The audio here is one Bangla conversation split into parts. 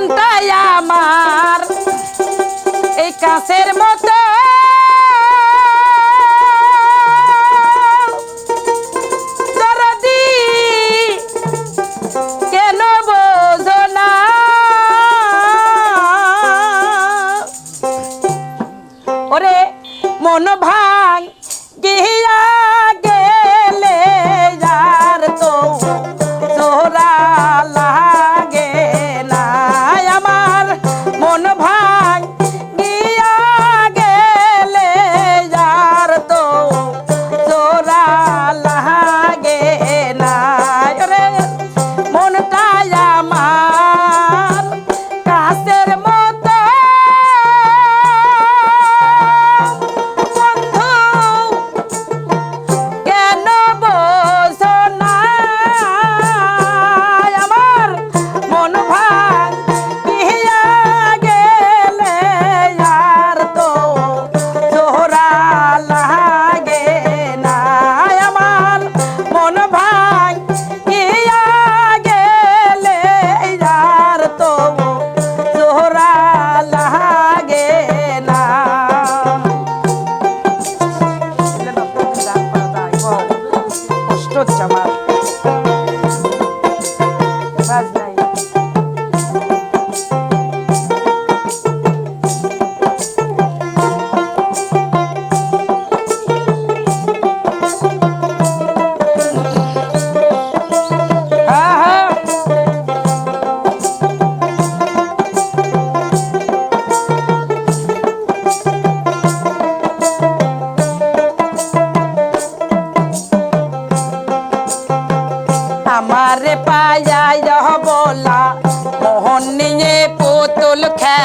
মনটাই আমার। এই কাছের মতো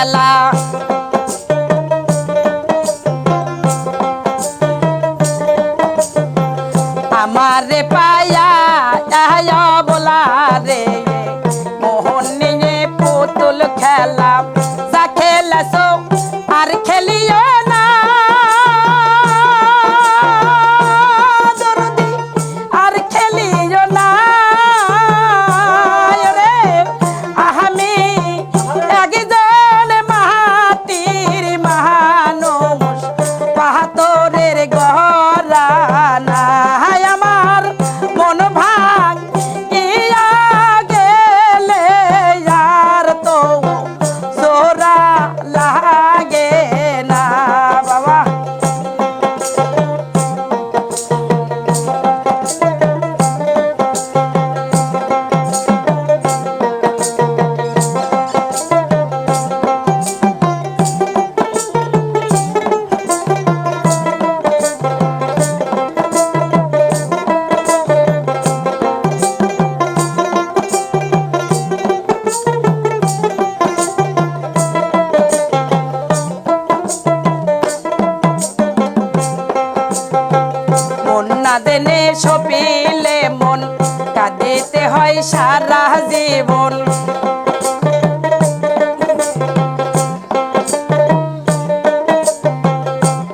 খেলা আমার রে পায়া বলা রে মোহন নিয়ে পুতুল খেলা যা খেলা সব সারা জীবন।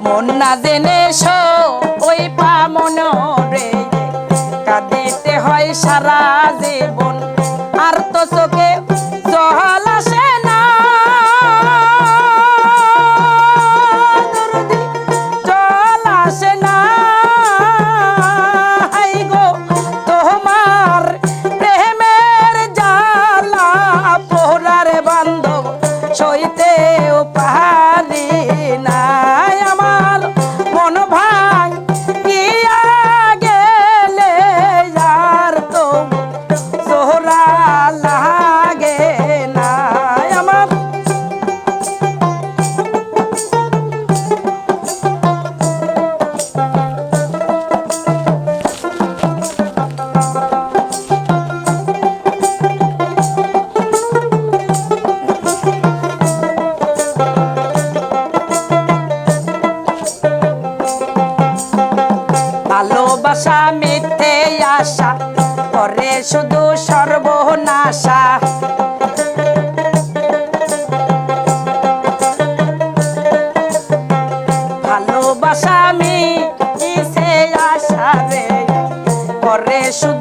মন না জেনে ওই পামন রে। কাঁদিতে হয় সারা জীবন। আর তো চোখে Jesús